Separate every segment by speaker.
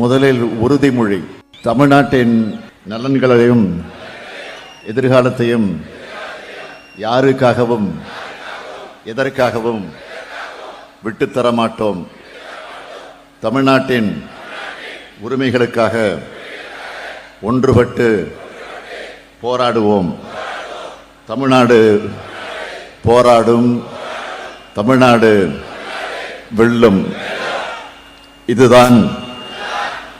Speaker 1: முதலில் உறுதிமொழி. தமிழ்நாட்டின் நலன்களையும் எதிர்காலத்தையும் யாருக்காகவும் எதற்காகவும் விட்டுத்தர மாட்டோம் தமிழ்நாட்டின் உரிமைகளுக்காக ஒன்றுபட்டு போராடுவோம். தமிழ்நாடு போராடும் தமிழ்நாடு வெல்லும். இதுதான்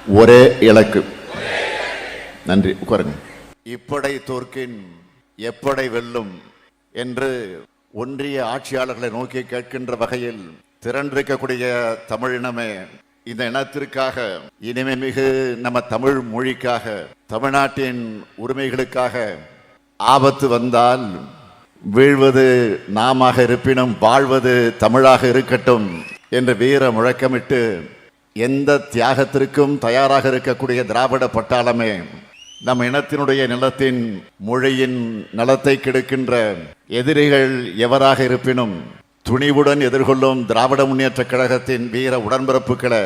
Speaker 1: ஒரே இலக்கு. நன்றி. உட்காருங்க. இப்படை தோற்கின் எப்படை வெல்லும் என்று ஒன்றிய ஆட்சியாளர்களை நோக்கி கேட்கின்ற வகையில் திரண்டிருக்கக்கூடிய தமிழினமே இந்த இனத்திற்காக இனிமே மிகு நம்ம தமிழ் மொழிக்காக தமிழ்நாட்டின் உரிமைகளுக்காக ஆபத்து வந்தால் வீழ்வது நாமாக இருப்பினும் வாழ்வது தமிழாக இருக்கட்டும் என்று வீர முழக்கமிட்டு எந்த தியாகத்திற்கும் தயாராக இருக்கக்கூடிய திராவிட பட்டாளமே நம் இனத்தினுடைய நிலத்தின் மொழியின் நலத்தை கெடுக்கின்ற எதிரிகள் எவராக இருப்பினும் துணிவுடன் எதிர்கொள்ளும் திராவிட முன்னேற்ற கழகத்தின் வீர உடன்பிறப்புகளை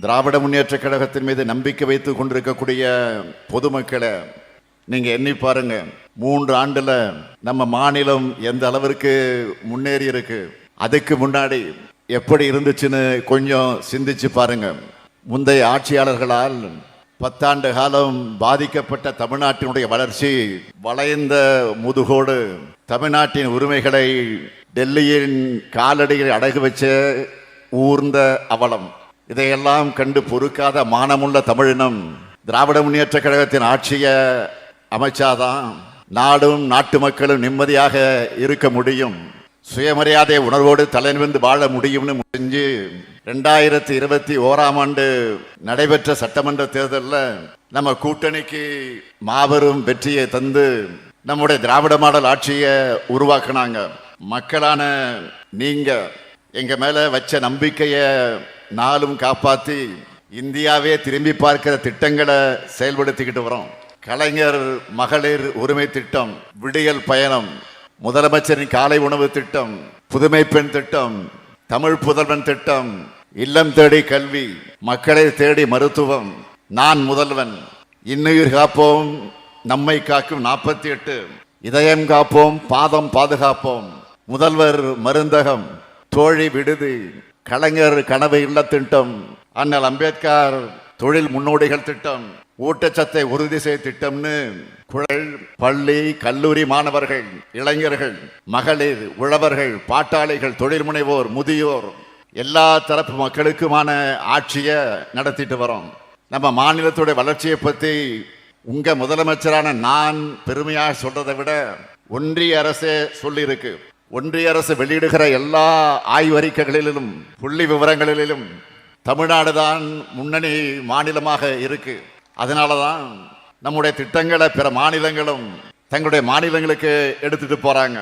Speaker 1: திராவிட முன்னேற்ற கழகத்தின் மீது நம்பிக்கை வைத்துக் கொண்டிருக்கக்கூடிய பொதுமக்களை நீங்கள் எண்ணி பாருங்க. மூன்று ஆண்டில் நம்ம மாநிலம் எந்த அளவிற்கு முன்னேறி இருக்கு அதுக்கு முன்னாடி எப்படி இருந்துச்சுன்னு கொஞ்சம் சிந்திச்சு பாருங்க. முந்தைய ஆட்சியாளர்களால் பத்தாண்டு காலம் பாதிக்கப்பட்ட தமிழ்நாட்டினுடைய வளர்ச்சி வளைந்த முதுகோடு தமிழ்நாட்டின் உரிமைகளை டெல்லியின் காலடியில் அடகு வச்ச ஊர்ந்த அவலம். இதையெல்லாம் கண்டு பொறுக்காத மானமுள்ள தமிழினம் திராவிட முன்னேற்ற கழகத்தின் ஆட்சியை அமைச்சாதான் நாடும் நாட்டு மக்களும் நிம்மதியாக இருக்க முடியும். சுயமரியாதை உணர்வோடு தலைநிமிர்ந்து வாழ முடியும்னு முடிஞ்சு ரெண்டாயிரத்தி இருபத்தி ஓராம் ஆண்டு நடைபெற்ற சட்டமன்ற தேர்தலில் நம்ம கூட்டணிக்கு மாபெரும் வெற்றியை தந்து நம்முடைய திராவிட மாடல் ஆட்சியை உருவாக்குனாங்க. மக்களான நீங்கள் எங்கள் மேலே வச்ச நம்பிக்கையை நாளும் காப்பாற்றி இந்தியாவே திரும்பி பார்க்கிற திட்டங்களை செயல்படுத்திக்கிட்டு வரோம். கலைஞர் மகளிர் உரிமை திட்டம் விடியல் பயணம் முதலமைச்சரின் காலை உணவு திட்டம் புதுமை பெண் திட்டம் தமிழ் புதல்வன் திட்டம் இல்லம் தேடி கல்வி மக்களை தேடி மருத்துவம். நான் முதல்வன். இன்னுயிர் காப்போம் நம்மை காக்கும் நாற்பத்தி எட்டு இதயம் காப்போம் பாதம் பாதுகாப்போம். முதல்வர் மருந்தகம் தோழி விடுதி கலைஞர் கனவு இல்ல திட்டம் அண்ணல் அம்பேத்கர் தொழில் முன்னோடிகள் திட்டம் ஊட்டச்சத்தை உறுதி செய்ய திட்டம்னு குழல் பள்ளி கல்லூரி மாணவர்கள் இளைஞர்கள் மகளிர் உழவர்கள் பாட்டாளிகள் தொழில் முனைவோர் முதியோர் எல்லா தரப்பு மக்களுக்குமான ஆட்சியை நடத்திட்டு வரோம். நம்ம மாநிலத்துடைய வளர்ச்சியை பற்றி உங்கள் முதலமைச்சரான நான் பெருமையாக சொல்றதை விட ஒன்றிய அரசே சொல்லியிருக்கு. ஒன்றிய அரசு வெளியிடுகிற எல்லா ஆய்வறிக்கைகளிலும் புள்ளி விவரங்களிலும் தமிழ்நாடு தான் முன்னணி மாநிலமாக இருக்குது அதனால தான் நம்முடைய திட்டங்களை பிற மாநிலங்களும் தங்களுடைய மாநிலங்களுக்கு எடுத்துட்டு போறாங்க.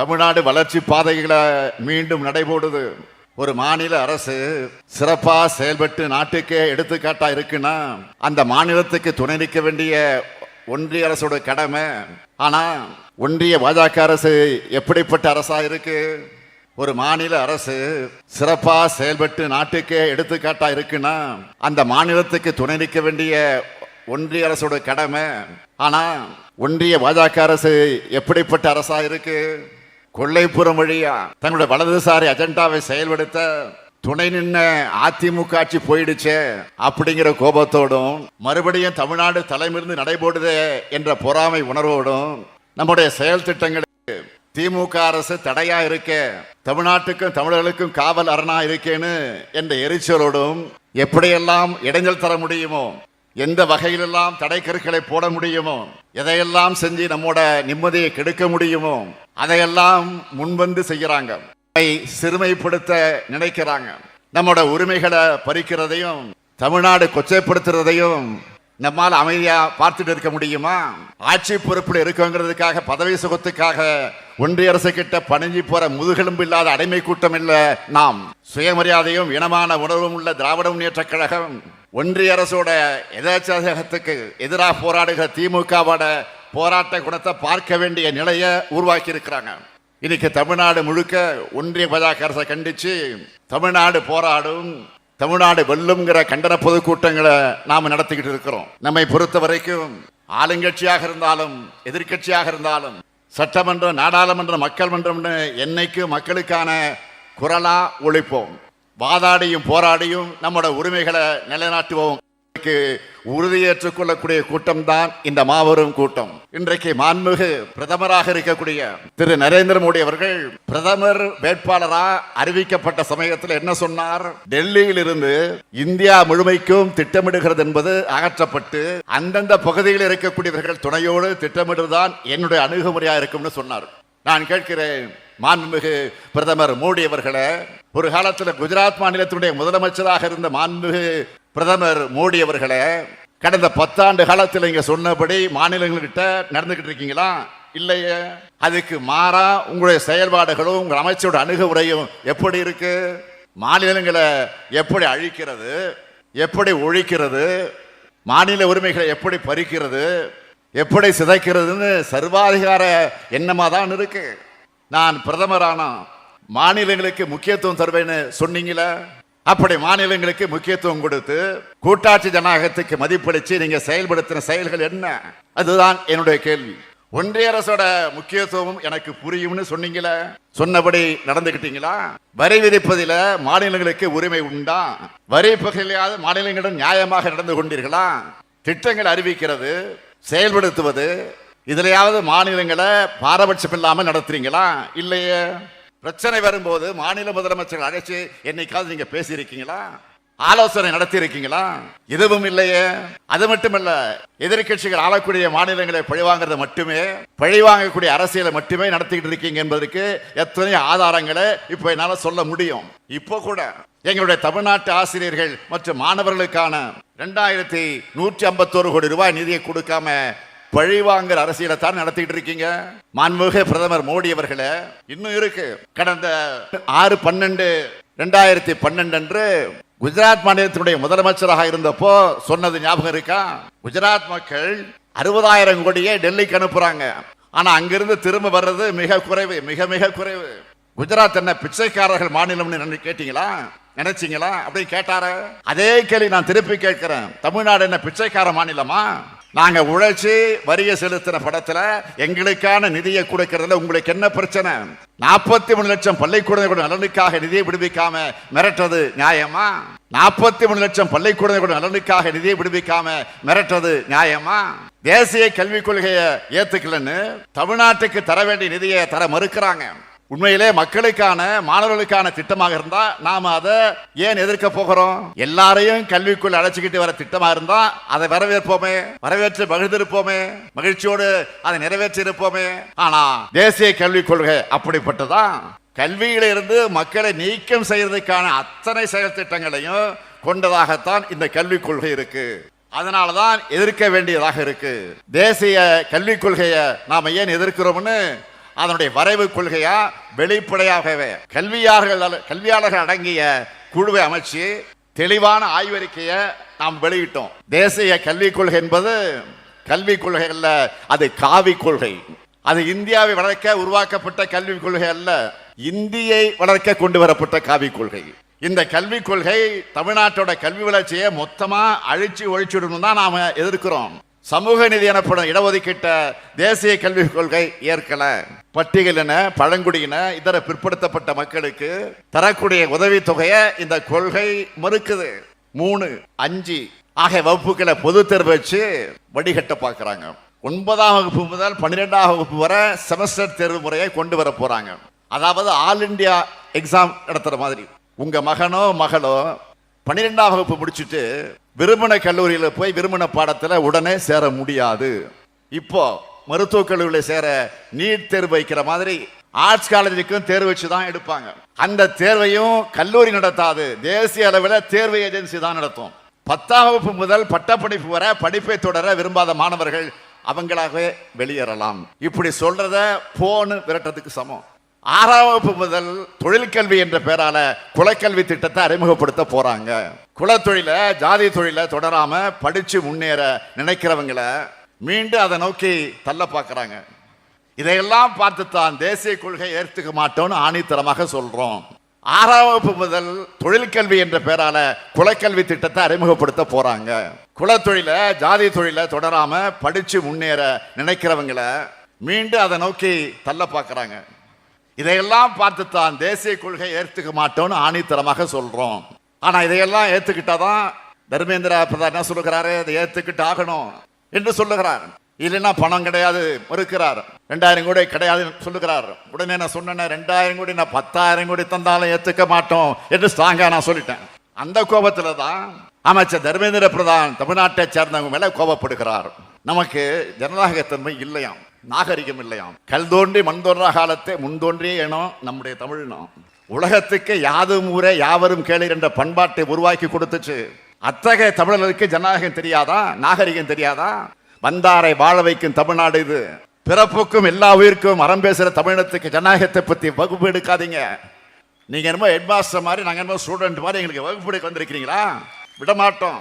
Speaker 1: தமிழ்நாடு வளர்ச்சி பாதைகளை மீண்டும் நடைபோடுது. ஒரு மாநில அரசு சிறப்பா செயல்பட்டு நாட்டுக்கே எடுத்துக்காட்டா இருக்குன்னா அந்த மாநிலத்துக்கு துணை நிற்க வேண்டிய ஒன்றிய அரசோட கடமை. ஆனா ஒன்றிய பாஜக அரசு எப்படிப்பட்ட அரசா இருக்கு? ஒரு மாநில அரசு சிறப்பா செயல்பட்டு நாட்டுக்கே எடுத்துக்காட்டா இருக்குன்னா அந்த மாநிலத்துக்கு துணை நிற்க வேண்டிய ஒன்றிய அரசோட கடமை. ஆனா ஒன்றிய பாஜக அரசு எப்படிப்பட்ட அரசா இருக்கு? கொள்ளைப்புறம் வழியா தங்களுடைய வலதுசாரி அஜெண்டாவை செயல்படுத்த துணை நின்ன அதிமுக ஆட்சி போயிடுச்சே அப்படிங்கிற கோபத்தோடும் மறுபடியும் தமிழ்நாடு தலைமிருந்து நடைபோடுதே என்ற பொறாமை உணர்வோடும் நம்முடைய செயல் திட்டங்களுக்கு திமுக அரசு தடையா இருக்க. தமிழ்நாட்டுக்கும் தமிழர்களுக்கும் காவல் அரணா இருக்கேன்னு என்ற எரிச்சலோடும் எப்படியெல்லாம் இடைஞ்சல் தர முடியுமோ எந்த வகையிலெல்லாம் தடை கருக்களை போட முடியுமோ எதையெல்லாம் செஞ்சு நம்மோட நிம்மதியை கெடுக்க முடியுமோ அதையெல்லாம் முன்வந்து செய்கிறாங்க. அதை சிறுமைப்படுத்த நினைக்கிறாங்க. நம்மோட உரிமைகளை பறிக்கிறதையும் தமிழ்நாடு கொச்சைப்படுத்துறதையும் நம்மால் அமைதியா பார்த்துட்டு இருக்க முடியுமா? ஆட்சி பொறுப்பில் இருக்கோங்கிறதுக்காக பதவி சுகத்துக்காக ஒன்றிய அரசு கிட்ட பணிஞ்சு போற முதுகெலும்பு இல்லாத அடிமை கூட்டம் இல்ல நாம். சுயமரியாதையும் இனமான உணர்வும் உள்ள திராவிட முன்னேற்ற கழகம் ஒன்றிய அரசோட எதாச்சகத்துக்கு எதிராக போராடுகிற திமுகவோட போராட்ட குணத்தை பார்க்க வேண்டிய நிலையை உருவாக்கி இருக்கிறாங்க. இன்னைக்கு தமிழ்நாடு முழுக்க ஒன்றிய பாஜக அரசை கண்டிச்சு தமிழ்நாடு போராடும் தமிழ்நாடு வெல்லுங்கிற கண்டன பொதுக்கூட்டங்களை நாம் நடத்திக்கிட்டு இருக்கிறோம். நம்மை பொறுத்த வரைக்கும் ஆளுங்கட்சியாக இருந்தாலும் எதிர்க்கட்சியாக இருந்தாலும் சட்டமன்றம் நாடாளுமன்றம் மக்கள் மன்றம்னு என்னைக்கு மக்களுக்கான குரலா ஒழிப்போம். வாதாடியும் போராடியும் நம்மளோட உரிமைகளை நிலைநாட்டுவோம். உறுதியேற்றுக் கொள்ளக்கூடிய கூட்டம் தான் இந்த மாபெரும் கூட்டம். இன்றைக்கு மாண்புமிகு பிரதமராக இருக்கக்கூடிய திரு நரேந்திர மோடி அவர்கள் பிரதமர் வேட்பாளரா அறிவிக்கப்பட்ட சமயத்தில் என்ன சொன்னார்? டெல்லியில் இருந்து இந்தியா முழுமைக்கும் திட்டமிடுகிறது என்பது அகற்றப்பட்டு அந்தந்த பகுதியில் இருக்கக்கூடியவர்கள் துணையோடு திட்டமிடுவதுதான் என்னுடைய அணுகுமுறையா இருக்கும்னு சொன்னார். நான் கேட்கிறேன் மாண்புமிகு பிரதமர் மோடி அவர்களை ஒரு காலத்தில் குஜராத் மாநிலத்தினுடைய முதலமைச்சராக இருந்த மாண்புமிகு பிரதமர் மோடி அவர்களை கடந்த பத்தாண்டு காலத்தில் இங்க சொன்னபடி மாநிலங்கள்கிட்ட நடந்துகிட்டு இருக்கீங்களா? இல்லையே. அதுக்கு மாறா உங்களுடைய செயல்பாடுகளும் உங்கள் அமைச்சரோட அணுகுமுறையும் எப்படி இருக்கு? மாநிலங்களை எப்படி அழிக்கிறது? எப்படி ஒழிக்கிறது? மாநில உரிமைகளை எப்படி பறிக்கிறது? எப்படி சிதைக்கிறதுன்னு சர்வாதிகார எண்ணமாக தான் இருக்கு. நான் பிரதமரானா மாநிலங்களுக்கு முக்கியத்துவம் தருவேன்னு சொன்னீங்களே? அப்படி மாநிலங்களுக்கு முக்கியத்துவம் கொடுத்து கூட்டாட்சி ஜனநாயகத்துக்கு மதிப்பளிச்சு நீங்க செயல்படுத்தின செயல்கள் என்ன? அதுதான் என்னுடைய கேள்வி. ஒன்றிய அரசோட முக்கியத்துவம் எனக்கு புரியும்னு சொன்னீங்களே? சொன்னபடி நடந்துகிட்டீங்களா? வரி விதிப்பதில மாநிலங்களுக்கு உரிமை உண்டா? வரி பகையிலாத மாநிலங்களிடம் நியாயமாக நடந்து கொண்டீர்களா? திட்டங்கள் அறிவிக்கிறது செயல்படுத்துவது இதுலையாவது மாநிலங்களை பாரபட்சம் இல்லாமல் நடத்துறீங்களா? இல்லையே. பிரச்சனை வரும்போது மாநில முதலமைச்சர்கள் அழைச்சு என்னைக்காவது நீங்க பேசியிருக்கீங்களா? ஆலோசனை நடத்தி இருக்கீங்களா எதுவும் இல்லையே. அது மட்டுமல்ல எதிர்க்கட்சிகள் ஆளக்கூடிய மாநிலங்களை பழிவாங்கிறது மட்டுமே பழிவாங்கக்கூடிய அரசியலை மட்டுமே நடத்திக்கிட்டு இருக்கீங்க என்பதற்கு எத்தனை ஆதாரங்களை இப்போ என்னால சொல்ல முடியும். இப்போ கூட எங்களுடைய தமிழ்நாட்டு ஆசிரியர்கள் மற்றும் மாணவர்களுக்கான ரெண்டாயிரத்தி நூற்றி ஐம்பத்தோரு கோடி ரூபாய் நிதியை கொடுக்காம பழிவாங்கிற அரசியலை தான் நடத்திட்டு இருக்கீங்க? மாண்புமிகு பிரதமர் மோடி அவர்களே இன்னும் இருக்கு. கடந்த ஆறு பன்னெண்டு ரெண்டாயிரத்தி பன்னெண்டு அன்று குஜராத் மாநிலத்தினுடைய முதலமைச்சராக இருந்தப்போ சொன்னது ஞாபகம் இருக்கா? குஜராத் மக்கள் அறுபதாயிரம் கோடியே டெல்லிக்கு அனுப்புறாங்க. ஆனா அங்கிருந்து திரும்ப வர்றது மிக குறைவு மிக மிக குறைவு. குஜராத் என்ன பிச்சைக்காரர்கள் மாநிலம்னு கேட்டீங்களா? நினைச்சீங்களா? அப்படின்னு கேட்டாரு. அதே கேள்வி நான் திருப்பி கேட்கிறேன். தமிழ்நாடு என்ன பிச்சைக்கார மாநிலமா? நாங்கள் உழைச்சி வரிய செலுத்தின படத்தில் எங்களுக்கான நிதியை கொடுக்கறதுல உங்களுக்கு என்ன பிரச்சனை? நாற்பத்தி மூணு லட்சம் பள்ளிக்கூடங்களோட நலனுக்காக நிதியை விடுவிக்காம மிரட்டது நியாயமா? நாற்பத்தி மூணு லட்சம் பள்ளிக்கூடங்களோட நலனுக்காக நிதியை விடுவிக்காம மிரட்டது நியாயமா? தேசிய கல்விக் கொள்கையை ஏத்துக்கலன்னு தமிழ்நாட்டுக்கு தர வேண்டிய நிதியை தர மறுக்கிறாங்க. உண்மையிலே மக்களுக்கான மாணவர்களுக்கான திட்டமாக இருந்தா நாம அதை ஏன் எதிர்க்க போகிறோம்? எல்லாரையும் கல்விக்குள் அழைச்சிக்கிட்டு வர திட்டமா இருந்தா அதை வரவேற்போமே வரவேற்று மகிழ்ந்திருப்போமே மகிழ்ச்சியோடு அதை நிறைவேற்றி இருப்போமே ஆனா தேசிய கல்விக் கொள்கை அப்படிப்பட்டதான் கல்வியில இருந்து மக்களை நீக்கம் செய்யறதுக்கான அத்தனை செயல் திட்டங்களையும் கொண்டதாகத்தான் இந்த கல்விக் கொள்கை இருக்கு. அதனாலதான் எதிர்க்க வேண்டியதாக இருக்கு. தேசிய கல்விக் கொள்கையை நாம ஏன் எதிர்க்கிறோம்னு அதனுடைய வரைவு கொள்கையா? வெளிப்படையாகவே. கல்வியாளர்கள் கல்வியாளர்கள் அடங்கிய குழுவை அமைச்சு தெளிவான ஆய்வறிக்கையை நாம் வெளியிட்டோம். தேசிய கல்விக் கொள்கை என்பது கல்விக் கொள்கை அல்ல அது காவி கொள்கை. அது இந்தியாவை வளர்க்க உருவாக்கப்பட்ட கல்விக் கொள்கை அல்ல இந்தியை வளர்க்க கொண்டு வரப்பட்ட காவிக் கொள்கை. இந்த கல்விக் கொள்கை தமிழ்நாட்டோட கல்வி வளர்ச்சியை மொத்தமாக அழிச்சு ஒழிச்சுடணும் தான் நாம் எதிர்க்கிறோம். சமூக நிதி எனப்படும் இடஒதுக்கீட்ட தேசிய கல்விக் கொள்கை ஏற்கல. பட்டியலின பழங்குடியின இதர பிற்படுத்தப்பட்ட மக்களுக்கு தரக்கூடிய உதவித்தொகையை இந்த கொள்கை மறுக்குது. மூணு அஞ்சு. ஆகிய வகுப்புகளை பொது தேர்வு வச்சு வடிகட்ட பார்க்குறாங்க. ஒன்பதாம் வகுப்பு முதல் பன்னிரெண்டாம் வகுப்பு வரை செமஸ்டர் தேர்வு முறையை கொண்டு வர போகிறாங்க அதாவது ஆல் இந்தியா எக்ஸாம் நடத்துகிற மாதிரி. உங்கள் மகனோ மகளோ பன்னிரெண்டாம் வகுப்பு முடிச்சுட்டு விரும்பின கல்லூரியில் போய் விரும்பின பாடத்தில் உடனே சேர முடியாது. இப்போ மருத்துவக் கல்லூரியில் சேர நீட் தேர்வு வைக்கிற மாதிரி ஆர்ட்ஸ் காலேஜுக்கும் தேர்வு வச்சு தான் எடுப்பாங்க. அந்த தேர்வையும் கல்லூரி நடத்தாது. தேசிய அளவில் தேர்வு ஏஜென்சி தான் நடத்தும். பத்தாம் வகுப்பு முதல் பட்டப்படிப்பு வர படிப்பை தொடர விரும்பாத மாணவர்கள் அவங்களாகவே வெளியேறலாம். இப்படி சொல்றத போன்னு விரட்டத்துக்கு சமம். ஆறாம் வகுப்பு முதல் தொழிற்கல்வி என்ற பெயரால குலக்கல்வி திட்டத்தை அறிமுகப்படுத்த போறாங்க. குலத்தொழில ஜாதி தொழில தொடராம படிச்சு முன்னேற நினைக்கிறவங்கள மீண்டும் அதை நோக்கி தள்ள பார்க்குறாங்க. இதையெல்லாம் பார்த்து தான் தேசிய கொள்கை ஏற்றுக்க மாட்டோம்னு ஆணித்தரமாக சொல்றோம். ஆறாம் வகுப்பு முதல் தொழிற்கல்வி என்ற பெயரால குலக்கல்வி திட்டத்தை அறிமுகப்படுத்த போறாங்க. குலத்தொழில ஜாதி தொழில தொடராம படிச்சு முன்னேற நினைக்கிறவங்கள மீண்டும் அதை நோக்கி தள்ள பார்க்குறாங்க. இதையெல்லாம் பார்த்து தான் தேசிய கொள்கை ஏற்றுக்க மாட்டோம்னு ஆணித்தரமாக சொல்றோம். ஆனா இதையெல்லாம் ஏத்துக்கிட்டாதான் தர்மேந்திர பிரதான் என்ன சொல்லுகிறாரு? அதை ஏத்துக்கிட்டு ஆகணும் என்று சொல்லுகிறார். இல்லைன்னா பணம் கிடையாது மறுக்கிறார். ரெண்டாயிரம் கோடி கிடையாது சொல்லுகிறார். உடனே நான் சொன்னேன் ரெண்டாயிரம் கோடி நான் பத்தாயிரம் கோடி தந்தாலும் ஏத்துக்க மாட்டோம் என்று ஸ்ட்ராங்கா நான் சொல்லிட்டேன். அந்த கோபத்தில் தான் அமைச்சர் தர்மேந்திர பிரதான் தமிழ்நாட்டை சேர்ந்தவங்க மேலே கோபப்படுகிறார். நமக்கு ஜனநாயகத்தன்மை இல்லையாம். நாகரிகம் இல்லையாம் கல் தோன்றி மண் தோன்றா காலத்தை முன் தோன்றிய இனம் நம்முடைய தமிழினம் உலகத்துக்கு யாதும் ஊரே யாவரும் கேளீர் என்ற பண்பாட்டை உருவாக்கி கொடுத்துச்சு. அத்தகைய தமிழர்களுக்கு ஜனநாயகம் தெரியாதா? நாகரிகம் தெரியாதா? வந்தாரை வாழ வைக்கும் தமிழ்நாடு இது. பிறப்புக்கும் எல்லா உயிருக்கும் அறம் பேசுகிற தமிழினத்துக்கு ஜனநாயகத்தை பற்றி வகுப்பு எடுக்காதீங்க. நீங்கள் என்னமோ ஹெட்மாஸ்டர் மாதிரி நாங்கள் என்னமோ ஸ்டூடெண்ட் மாதிரி எங்களுக்கு வகுப்பு எடுக்க வந்திருக்கிறீங்களா? விடமாட்டோம்.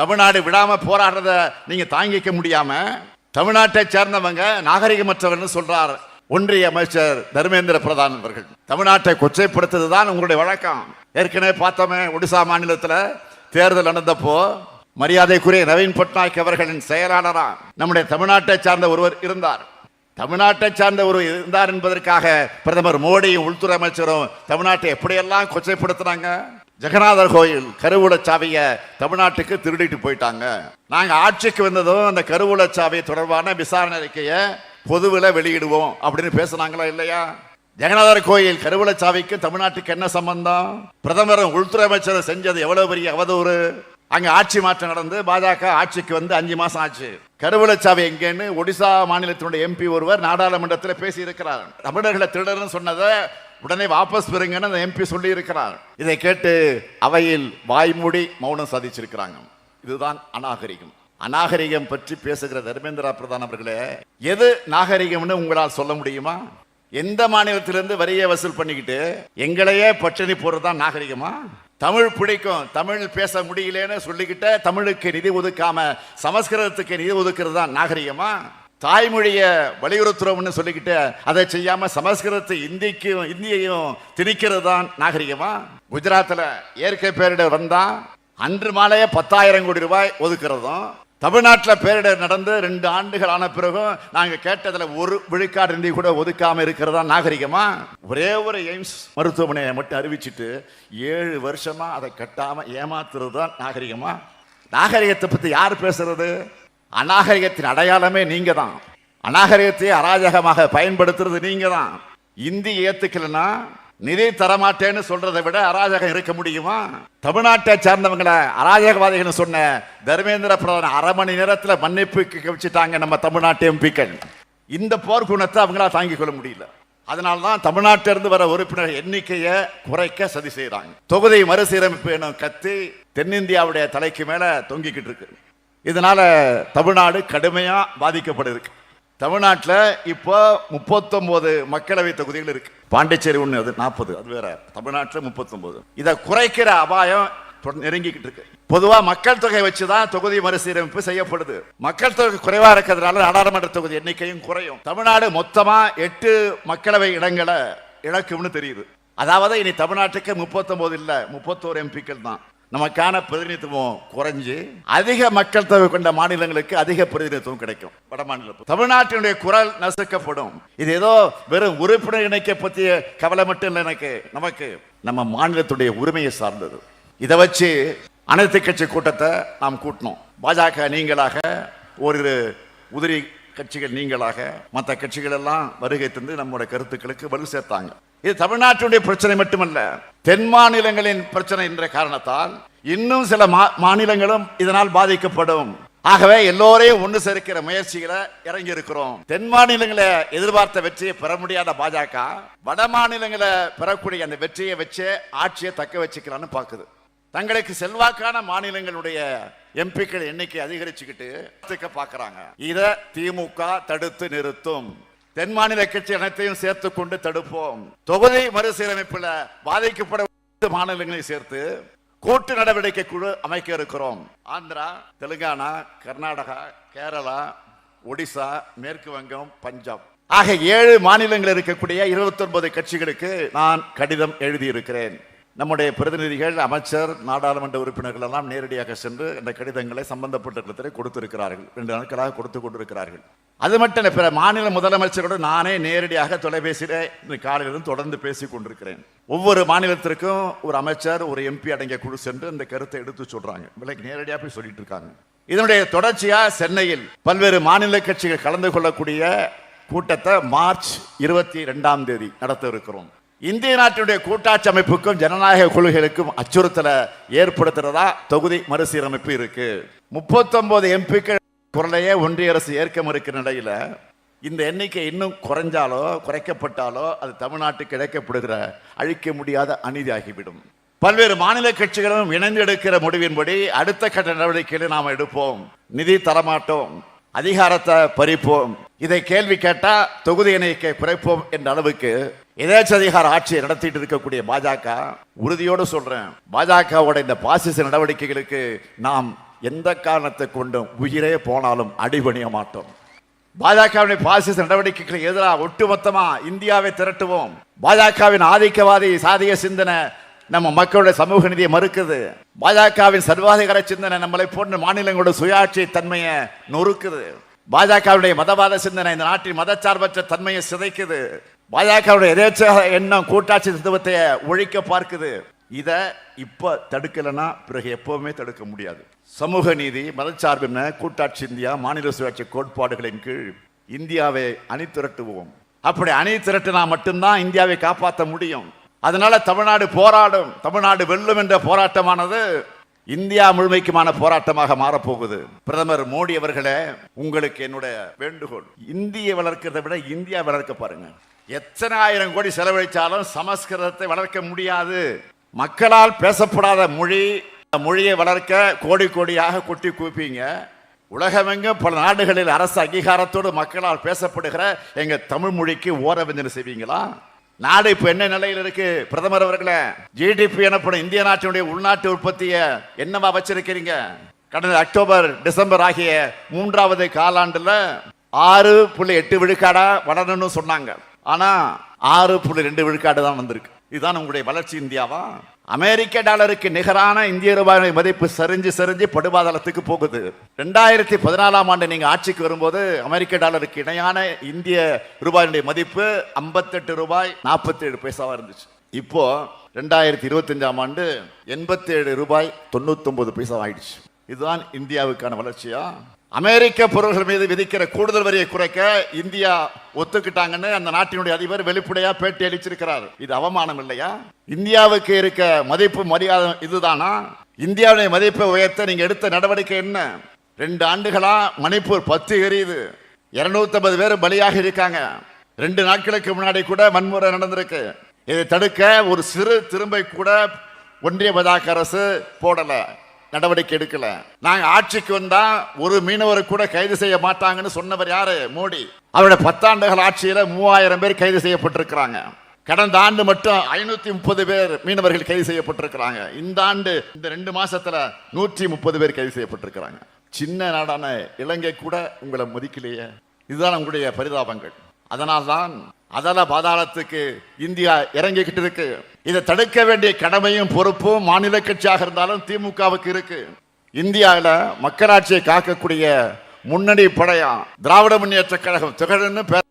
Speaker 1: தமிழ்நாடு விடாமல் போராடுறத நீங்கள் தாங்கிக்க முடியாமல் தமிழ்நாட்டை சேர்ந்தவங்க நாகரிகமற்றவர்கள் சொல்றார் ஒன்றிய அமைச்சர் தர்மேந்திர பிரதான் அவர்கள். தமிழ்நாட்டை கொச்சைப்படுத்துறது தான் உங்களுடைய வழக்கம். ஏற்கனவே பார்த்தோமே ஒடிசா மாநிலத்தில் தேர்தல் நடந்தப்போ மரியாதைக்குரிய நவீன் பட்நாயக் அவர்களின் செயலாளராக நம்முடைய தமிழ்நாட்டை சார்ந்த ஒருவர் இருந்தார். தமிழ்நாட்டை சார்ந்த ஒரு இருந்தார் என்பதற்காக பிரதமர் மோடியும் உள்துறை அமைச்சரும் தமிழ்நாட்டை எப்படியெல்லாம் கொச்சைப்படுத்துனாங்க ஜெகநாதர் கோயில் கருவூல தமிழ்நாட்டுக்கு திருடிட்டு போயிட்டாங்க. நாங்கள் ஆட்சிக்கு வந்ததும் அந்த கருவூல சாவி தொடர்பான விசாரணை அறிக்கையை பொதுவில் வெளியிடுவோம் அப்படின்னு பேசுனாங்களா இல்லையா? ஜெகநாதர் கோயில் கருவூல சாவிக்கு தமிழ்நாட்டுக்கு என்ன சம்பந்தம்? பிரதமரும் உள்துறை அமைச்சரும் செஞ்சது எவ்வளவு பெரிய அவதூறு? அங்க ஆட்சி மாற்றம் நடந்து பாஜக ஆட்சிக்கு வந்து அஞ்சு மாசம் ஆச்சு. கருவூலச்சாவி எங்கேன்னு ஒடிசா மாநிலத்தினுடைய எம்பி ஒருவர் நாடாளுமன்றத்தில் பேசி இருக்கிறார் தமிழர்களை திருடர்னு சொன்னதை உடனே வாபஸ் பெறுங்கன்னு அந்த எம்பி சொல்லியிருக்கிறார். இதை கேட்டு அவையில் வாய்மூடி மௌனம் சாதிச்சிருக்கிறாங்க. இதுதான் அநாகரிகம். அநாகரிகம் பற்றி பேசுகிற தர்மேந்திரா பிரதான் அவர்களே எது நாகரிகம்னு உங்களால் சொல்ல முடியுமா? எந்த மாநிலத்திலிருந்து வரியை வசூல் பண்ணிக்கிட்டு எங்களையே பட்டினி போடுறதுதான் நாகரிகமா? தமிழ் பிடிக்கும். தமிழ் பேச முடியலன்னு சொல்லிக்கிட்ட தமிழுக்கு நிதி ஒதுக்காம சமஸ்கிருதத்துக்கு நிதி ஒதுக்குறது தான் நாகரிகமா? தாய்மொழியை வலியுறுத்துறோம்னு சொல்லிக்கிட்டு அதை செய்யாமல் சமஸ்கிருதத்தை இந்திக்கும் இந்தியையும் திணிக்கிறது தான் நாகரிகமா? குஜராத்தில் இயற்கை பேரிடர் வந்தால் அன்று மாலையே பத்தாயிரம் கோடி ரூபாய் ஒதுக்கிறதும் தமிழ்நாட்டில் பேரிடர் நடந்து ரெண்டு ஆண்டுகள் ஆன பிறகும் நாங்கள் கேட்டதில் ஒரு விழுக்காடு நிதி கூட ஒதுக்காமல் இருக்கிறதா நாகரிகமா? ஒரே ஒரு எய்ம்ஸ் மருத்துவமனையை மட்டும் அறிவிச்சிட்டு ஏழு வருஷமாக அதை கட்டாமல் ஏமாத்துறது தான் நாகரிகமா? நாகரிகத்தை பற்றி யார் பேசுறது? அநாகரிகத்தின் அடையாளமே நீங்க தான் அநாகரிகத்தை அராஜகமாக பயன்படுத்துறது நீங்க தான் இந்தி ஏத்துக்கலன்னா நிதி தரமாட்டேன்னு சொல்றதை விட அராஜகம் இருக்க முடியுமா? தமிழ்நாட்டை சார்ந்தவங்களை அராஜகவாதிகள் சொன்ன தர்மேந்திர பிரதான் அரை மணி நேரத்தில் மன்னிப்பு வச்சுட்டாங்க நம்ம தமிழ்நாட்டு எம்பிக்கள். இந்த போர்க்குணத்தை அவங்களால தாங்கிக் கொள்ள முடியல. அதனால தான் தமிழ்நாட்டிலிருந்து வர உறுப்பினர் எண்ணிக்கையை குறைக்க சதி செய்கிறாங்க தொகுதி மறுசீரமைப்பு எனும் கத்தி தென்னிந்தியாவுடைய தலைக்கு மேலே தொங்கிக்கிட்டு இருக்கு. இதனால் தமிழ்நாடு கடுமையாக பாதிக்கப்பட்டிருக்கு. தமிழ்நாட்டில் இப்போ முப்பத்தொம்போது மக்களவை தொகுதிகள் இருக்கு. பாண்டிச்சேரி ஒன்று அது நாற்பது அது வேற. தமிழ்நாட்டில் முப்பத்தொம்போது. இதை குறைக்கிற அபாயம் நெருங்கிக்கிட்டு இருக்கு. பொதுவாக மக்கள் தொகை வச்சு தான் தொகுதி மறுசீரமைப்பு செய்யப்படுது. மக்கள் தொகை குறைவாக இருக்கிறதுனால நாடாளுமன்ற தொகுதி எண்ணிக்கையும் குறையும். தமிழ்நாடு மொத்தமாக எட்டு மக்களவை இடங்களை இழக்கும்னு தெரியுது. அதாவது இனி தமிழ்நாட்டுக்கு முப்பத்தொம்போது இல்லை முப்பத்தோரு எம்பிக்கள் தான். நமக்கான பிரதிநிதித்துவம் குறைஞ்சு அதிக மக்கள் தொகை கொண்ட மாநிலங்களுக்கு அதிக பிரதிநிதித்துவம் கிடைக்கும். வட மாநிலம் தமிழ்நாட்டினுடைய குரல் நசுக்கப்படும். இது ஏதோ வெறும் உறுப்பினர் இணைக்க பற்றிய கவலை மட்டும் இல்லை எனக்கு. நமக்கு நம்ம மாநிலத்துடைய உரிமையை சார்ந்தது. இதை வச்சு அனைத்து கட்சி கூட்டத்தை நாம் கூட்டினோம் பாஜக நீங்களாக ஒரு உதிரி கட்சிகள் நீங்களாக மற்ற கட்சிகள் எல்லாம் வருகை தந்து நம்முடைய கருத்துக்களுக்கு வலு சேர்த்தாங்க. இது தமிழ்நாட்டினுடைய பிரச்சனை மட்டுமல்ல. தென் மாநிலங்களின் பிரச்சனை என்ற காரணத்தால் இன்னும் சில மா- மாநிலங்களும் இதனால் பாதிக்கப்படும். ஆகவே எல்லோரையும் ஒன்று சேர்க்கிற முயற்சிகளை இறங்கி இருக்கிறோம் தென் மாநிலங்களை எதிர்பார்த்த வெற்றியை பெற முடியாத பாஜக வட மாநிலங்களை பெறக்கூடிய அந்த வெற்றியை வச்சு ஆட்சியை தக்க வச்சுக்கலான்னு பார்க்குது. தங்களுக்கு செல்வாக்கான மாநிலங்களுடைய எம்பிக்கள் எண்ணிக்கை அதிகரிச்சுக்கிட்டு பார்க்குறாங்க இதை திமுக தடுத்து நிறுத்தும். தென் மாநில கட்சி அனைத்தையும் சேர்த்து கொண்டு தடுப்போம். தொகுதி மறுசீரமைப்பில் பாதிக்கப்பட மாநிலங்களை சேர்த்து கூட்டு நடவடிக்கை குழு அமைக்க இருக்கிறோம். ஆந்திரா தெலுங்கானா கர்நாடகா கேரளா ஒடிசா மேற்கு வங்கம் பஞ்சாப். ஆக ஏழு மாநிலங்கள் இருக்கக்கூடிய 29 கட்சிகளுக்கு நான் கடிதம் எழுதியிருக்கிறேன். நம்முடைய பிரதிநிதிகள் அமைச்சர் நாடாளுமன்ற உறுப்பினர்கள் எல்லாம் நேரடியாக சென்று இந்த கடிதங்களை சம்பந்தப்பட்ட இடத்திலே கொடுத்திருக்கிறார்கள். ரெண்டு நாட்களாக கொடுத்து கொண்டிருக்கிறார்கள். அது மட்டும் இல்லை பிற மாநில முதலமைச்சரோடு நானே நேரடியாக தொலைபேசியில் இந்த காலையிலிருந்து தொடர்ந்து பேசிக் கொண்டிருக்கிறேன். ஒவ்வொரு மாநிலத்திற்கும் ஒரு அமைச்சர் ஒரு எம்பி அடங்கிய குழு சென்று இந்த கருத்தை எடுத்து சொல்றாங்க. விலைக்கு நேரடியாக போய் சொல்லிட்டு இருக்காங்க. இதனுடைய தொடர்ச்சியா சென்னையில் பல்வேறு மாநில கட்சிகள் கலந்து கொள்ளக்கூடிய கூட்டத்தை மார்ச் இருபத்தி ரெண்டாம் தேதி நடத்த இருக்கிறோம். இந்திய நாட்டினுடைய கூட்டாட்சி அமைப்புக்கும் ஜனநாயக கொள்கைகளுக்கும் அச்சுறுத்தலை ஏற்படுத்துறதா தொகுதி மறுசீரமைப்பு இருக்கு. முப்பத்தொன்பது எம்பிக்கள் குரலையே ஒன்றிய அரசு ஏற்க மறுக்கிற நிலையில் இந்த எண்ணிக்கை இன்னும் குறைஞ்சாலோ குறைக்கப்பட்டாலோ அது தமிழ்நாட்டுக்கு இழைக்கப்படுகிற அழிக்க முடியாத அநீதியாகிவிடும். பல்வேறு மாநில கட்சிகளும் இணைந்து எடுக்கிற முடிவின்படி அடுத்த கட்ட நடவடிக்கைகளை நாம் எடுப்போம். நிதி தரமாட்டோம். அதிகாரத்தை பறிப்போம். இதை கேள்வி கேட்டா தொகுதி எண்ணிக்கை குறைப்போம் என்ற அளவுக்கு எதேச்சதிகார ஆட்சியை நடத்திட்டு இருக்கக்கூடிய பாஜக உறுதியோடு சொல்றேன். பாஜகவோட இந்த பாசிச நடவடிக்கைகளுக்கு நாம் எந்த காரணத்தை கொண்டும் உயிரே போனாலும் அடிபணிய மாட்டோம். பாஜகவின் பாசிச நடவடிக்கைகளுக்கு எதிராக ஒட்டுமொத்தமா இந்தியாவை திரட்டுவோம். பாஜகவின் ஆதிக்கவாதி சாதிய சிந்தனை நம்ம மக்களுடைய சமூக நிதியை மறுக்குது. பாஜகவின் சர்வாதிகார சிந்தனை நம்மளை போன்ற மாநிலங்களோட சுயாட்சி தன்மையை நொறுக்குது. பாஜகவுடைய மதவாத சிந்தனை இந்த நாட்டின் மதச்சார்பற்ற தன்மையை சிதைக்குது. பாஜகவுடைய எதேச்ச எண்ணம் கூட்டாட்சி தத்துவத்தை ஒழிக்க பார்க்குது. இதை இப்போ தடுக்கலைன்னா பிறகு எப்போவுமே தடுக்க முடியாது. சமூக நீதி மதச்சார்பின்மை கூட்டாட்சி இந்தியா மாநில சுயாட்சி கோட்பாடுகளின் கீழ் இந்தியாவை அணி திரட்டுவோம். அப்படி அணி திரட்டினா மட்டும்தான் இந்தியாவை காப்பாற்ற முடியும். அதனால தமிழ்நாடு போராடும். தமிழ்நாடு வெல்லும் என்ற போராட்டமானது இந்தியா முழுமைக்குமான போராட்டமாக மாறப்போகுது. பிரதமர் மோடி அவர்களே உங்களுக்கு என்னுடைய வேண்டுகோள். இந்திய வளர்க்கிறதை விட இந்தியா வளர்க்க பாருங்க. எத்தனை ஆயிரம் கோடி செலவழிச்சாலும் சமஸ்கிருதத்தை வளர்க்க முடியாது. மக்களால் பேசப்படாத மொழி அந்த மொழியை வளர்க்க கோடி கோடியாக கொட்டி கூப்பிங்க உலகமெங்கும் பல நாடுகளில் அரசு அங்கீகாரத்தோடு மக்களால் பேசப்படுகிற எங்கள் தமிழ் மொழிக்கு ஓரவிந்தனை செய்வீங்களா? நாடு இப்போ என்ன நிலையில் இருக்கு? பிரதமர் அவர்களே ஜிடிபி எனப்படும் இந்திய நாட்டினுடைய உள்நாட்டு உற்பத்தியை என்னவா வச்சிருக்கிறீங்க? கடந்த அக்டோபர் டிசம்பர் ஆகிய மூன்றாவது காலாண்டில் ஆறு புள்ளி எட்டு விழுக்காடா வளரணும்னு சொன்னாங்க. ஆனால் ஆறு புள்ளி ரெண்டு விழுக்காடு தான் வந்திருக்கு. இதுதான் உங்களுடைய வளர்ச்சி இந்தியாவா? அமெரிக்க டாலருக்கு நிகரான இந்திய ரூபாய் மதிப்பு சரிஞ்சு சரிஞ்சு படுபாதளத்துக்கு போகுது. ரெண்டாயிரத்தி பதினாலாம் ஆண்டு நீங்கள் ஆட்சிக்கு வரும்போது அமெரிக்க டாலருக்கு இணையான இந்திய ரூபாயினுடைய மதிப்பு 58 ரூபாய் நாற்பத்தேழு பைசாவாக இருந்துச்சு. இப்போ ரெண்டாயிரத்தி இருபத்தஞ்சாம் ஆண்டு 87 ரூபாய் 99 பைசா ஆயிடுச்சு இதுதான் இந்தியாவுக்கான வளர்ச்சியா? அமெரிக்க பொருள்கள் மீது விதிக்கிற கூடுதல் வரியை குறைக்க இந்தியா ஒத்துக்கிட்டாங்கன்னு அந்த நாட்டினுடைய அதிபர் வெளிப்படையா பேட்டி அளிச்சிருக்கிறார். இது அவமானம் இல்லையா? இந்தியாவுக்கு இருக்க மதிப்பு மரியாதை இதுதானா? இந்தியாவுடைய மதிப்பை உயர்த்த நீங்க எடுத்த நடவடிக்கை என்ன? ரெண்டு ஆண்டுகளா மணிப்பூர் பத்து எரியுது. இருநூத்தம்பது பேர் பலியாக இருக்காங்க. ரெண்டு நாட்களுக்கு முன்னாடி கூட வன்முறை நடந்திருக்கு. இதை தடுக்க ஒரு சிறு திரும்பை கூட ஒன்றிய பதாக அரசு போடலை. நடவடிக்கை எடுக்கல. நாங்க ஆட்சிக்கு வந்தா ஒரு மீனவர் கூட கைது செய்ய மாட்டாங்கன்னு சொன்னவர் யாரு? மோடி. அவருடைய பத்தாண்டுகள் ஆட்சியில மூவாயிரம் பேர் கைது செய்யப்பட்டிருக்கிறாங்க. கடந்த ஆண்டு மட்டும் ஐநூத்தி முப்பது பேர் மீனவர்கள் கைது செய்யப்பட்டிருக்கிறாங்க. இந்த ஆண்டு இந்த ரெண்டு மாசத்துல நூற்றி முப்பது பேர் கைது செய்யப்பட்டிருக்கிறாங்க. சின்ன நாடான இலங்கை கூட உங்களை மதிக்கலையே. இதுதான் உங்களுடைய பரிதாபங்கள். அதனால்தான் அதெல்லாம் பாதாளத்துக்கு இந்தியா இறங்கிக்கிட்டு இருக்கு. இதை தடுக்க வேண்டிய கடமையும் பொறுப்பும் மாநில கட்சியாக இருந்தாலும் திமுகவுக்கு இருக்கு. இந்தியாவில் மக்களாட்சியை காக்கக்கூடிய முன்னணி படையா திராவிட முன்னேற்ற கழகம் திகழன்னு பேர்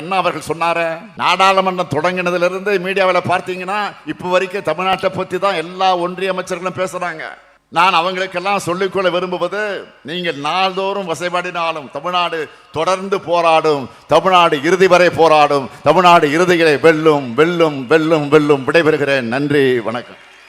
Speaker 1: அண்ணா அவர்கள் சொன்னார. நாடாளுமன்றம் தொடங்கினதுல இருந்து மீடியாவில் பார்த்தீங்கன்னா இப்போ வரைக்கும் தமிழ்நாட்டை பத்தி தான் எல்லா ஒன்றிய அமைச்சர்களும் பேசுறாங்க. நான் அவங்களுக்கெல்லாம் சொல்லிக்கொள்ள விரும்புவது நீங்கள் நாள்தோறும் வசைபாடினாலும் தமிழ்நாடு தொடர்ந்து போராடும் தமிழ்நாடு இறுதி வரை போராடும் தமிழ்நாடு இறுதிகளை வெல்லும் வெல்லும் வெல்லும் வெல்லும் விடைபெறுகிறேன். நன்றி வணக்கம்.